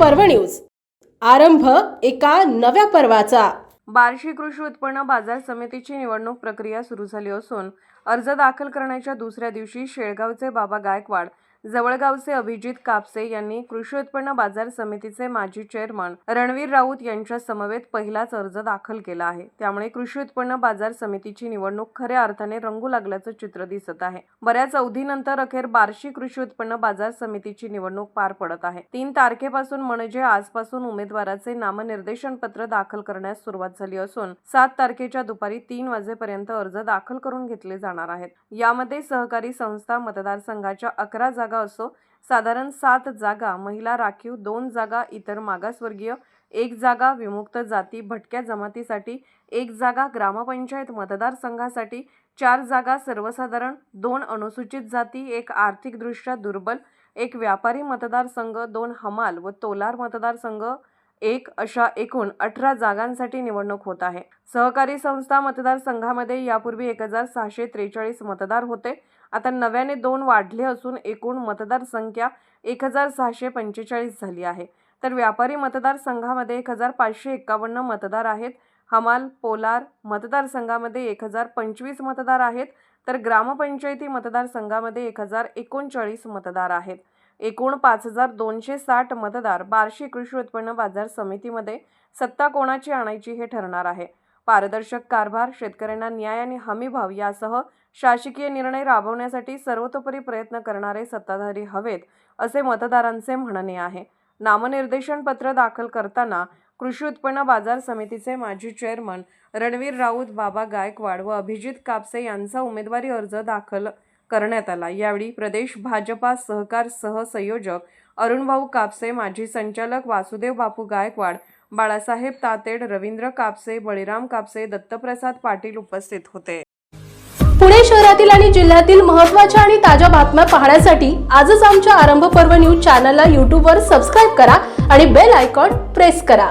पर्व न्यूज. आरंभ एका नव्या पर्वाचा. बार्शी कृषी उत्पन्न बाजार समितीची निवडणूक प्रक्रिया सुरू झाली असून अर्ज दाखल करण्याच्या दुसऱ्या दिवशी शेळगावचे बाबा गायकवाड जवळगावचे अभिजित कापसे यांनी कृषी उत्पन्न बाजार समितीचे माजी चेअरमन रणवीर राऊत यांच्या समवेत पहिलाच अर्ज दाखल केला आहे. त्यामुळे कृषी उत्पन्न बाजार समितीची निवडणूक खऱ्या अर्थाने रंगू लागल्याचं चित्र दिसत आहे. बऱ्याच अवधीनंतर अखेर बार्शी कृषी उत्पन्न बाजार समितीची निवडणूक पार पडत आहे. तीन तारखेपासून म्हणजे आजपासून उमेदवाराचे नामनिर्देशन पत्र दाखल करण्यास सुरुवात झाली असून सात तारखेच्या दुपारी तीन वाजेपर्यंत अर्ज दाखल करून घेतले जाणार आहेत. यामध्ये सहकारी संस्था मतदारसंघाच्या अकरा जागा असो साधारण सात जागा महिला राखीव दोन जागा इतर मागासवर्गीय एक जागा विमुक्त जाती भटक्या जमातीसाठी एक जागा ग्रामपंचायत मतदारसंघासाठी चार जागा सर्वसाधारण दोन अनुसूचित जाती एक आर्थिकदृष्ट्या दुर्बल एक व्यापारी मतदारसंघ दोन हमाल व तोलार मतदारसंघ एक अशा एकूण अठरा जागांसाठी निवडणूक होत आहे. सहकारी संस्था मतदारसंघामध्ये यापूर्वी एक हजार सहाशे त्रेचाळीस मतदार होते. आता नव्याने दोन वाढले असून एकूण मतदारसंख्या एक हजार सहाशे पंचेचाळीस झाली आहे. तर व्यापारी मतदारसंघामध्ये एक हजार पाचशे एक्कावन्न मतदार आहेत. हमाल पोलार मतदारसंघामध्ये एक हजार पंचवीस मतदार आहेत. तर ग्रामपंचायती मतदारसंघामध्ये एक हजार एकोणचाळीस मतदार आहेत. एकूण पाच हजार दोनशे साठ मतदार बार्शी कृषी उत्पन्न बाजार समितीमध्ये सत्ता कोणाची आणायची हे ठरणार आहे. पारदर्शक कारभार शेतकऱ्यांना न्याय आणि हमीभाव यासह शासकीय निर्णय राबवण्यासाठी सर्वतोपरी प्रयत्न करणारे सत्ताधारी हवेत असे मतदारांचे म्हणणे आहे. नामनिर्देशन पत्र दाखल करताना कृषी उत्पन्न बाजार समितीचे माजी चेअरमन रणवीर राऊत बाबा गायकवाड व अभिजित कापसे यांचा उमेदवारी अर्ज दाखल करण्यात आला. यावेळी प्रदेश भाजपा सहकार सहसंयोजक अरुणभाऊ कापसे माजी संचालक वासुदेव बापू गायकवाड बाळासाहेब तातेड रवींद्र कापसे बळीराम कापसे दत्तप्रसाद पाटील उपस्थित होते. पुणे शहरातील आणि जिल्ह्यातील महत्त्वाच्या आणि ताज्या बातम्या पाहण्यासाठी आजच आमच्या आरंभ पर्व न्यूज चॅनलला यूट्यूबवर सबस्क्राईब करा आणि बेल आयकॉन प्रेस करा.